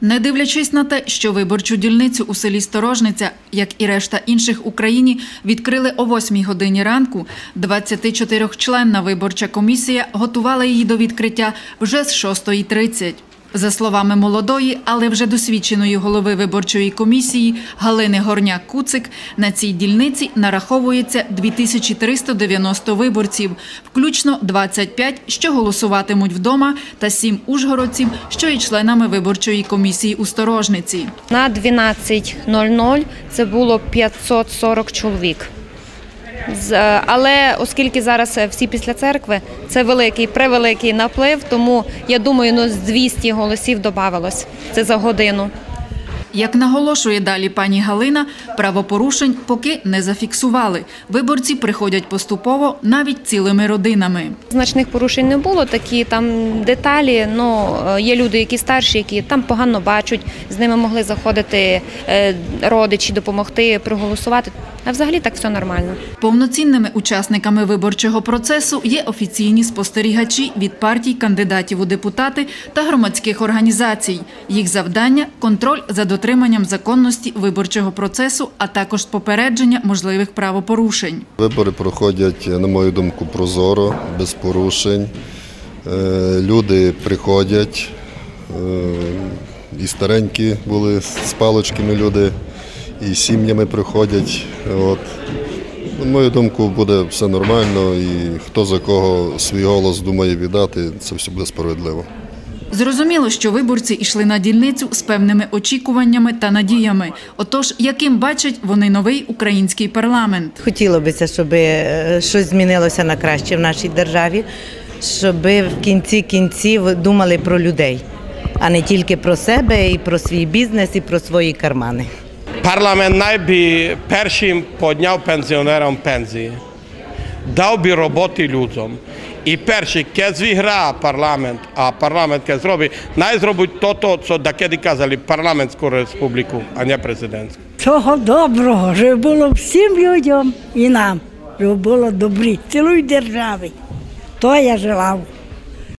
Не дивлячись на те, що виборчу дільницю у селі Сторожниця, як і решта інших Україні, відкрили о 8 годині ранку, 24-членна виборча комісія готувала її до відкриття вже з 6.30. За словами молодої, але вже досвідченої голови виборчої комісії Галини Горняк-Куцик, на цій дільниці нараховується 2390 виборців, включно 25, що голосуватимуть вдома, та 7 ужгородців, що є членами виборчої комісії у Сторожниці. На 12.00 це було 540 чоловік. Е, Але оскільки зараз е, всі після церкви, це великий, превеликий наплив, тому я думаю, ну, з 200 голосів додавалось. Це за годину. Як наголошує далі пані Галина, правопорушень поки не зафіксували. Виборці приходять поступово навіть цілими родинами. Значних порушень не було, такі там деталі. Ну е, є люди, які старші, які там погано бачать, з ними могли заходити е, родичі, допомогти проголосувати. А взагалі так все нормально. Повноцінними учасниками виборчого процесу є офіційні спостерігачі від партій, кандидатів у депутати та громадських організацій. Їх завдання контроль за дотриманням законності виборчого процесу, а також попередження можливих правопорушень. Вибори проходять, на мою думку, прозоро, без порушень. Е, Люди приходять, е, і старенькі були з паличками люди, і сім'ями приходять. От. На мою думку, буде все нормально, і хто за кого свій голос думає віддати, це все буде справедливо. Зрозуміло, що виборці йшли на дільницю з певними очікуваннями та надіями. Отож, яким бачать вони новий український парламент? Хотіло б, щоб е, щось змінилося на краще в нашій державі, щоб в кінці кінців думали про людей, а не тільки про себе і про свій бізнес, і про свої кармани. Parlament naj bi першим підняв пенсіонерам пенсії, дав би роботи людям. І перший, ке зігра парламент, а парламент яке зробить, най зробить то, що докеди казали парламентську республіку, а не президентську. Всього доброго, щоб було всім людям і нам, щоб було добрі, цілої держави. То я желав.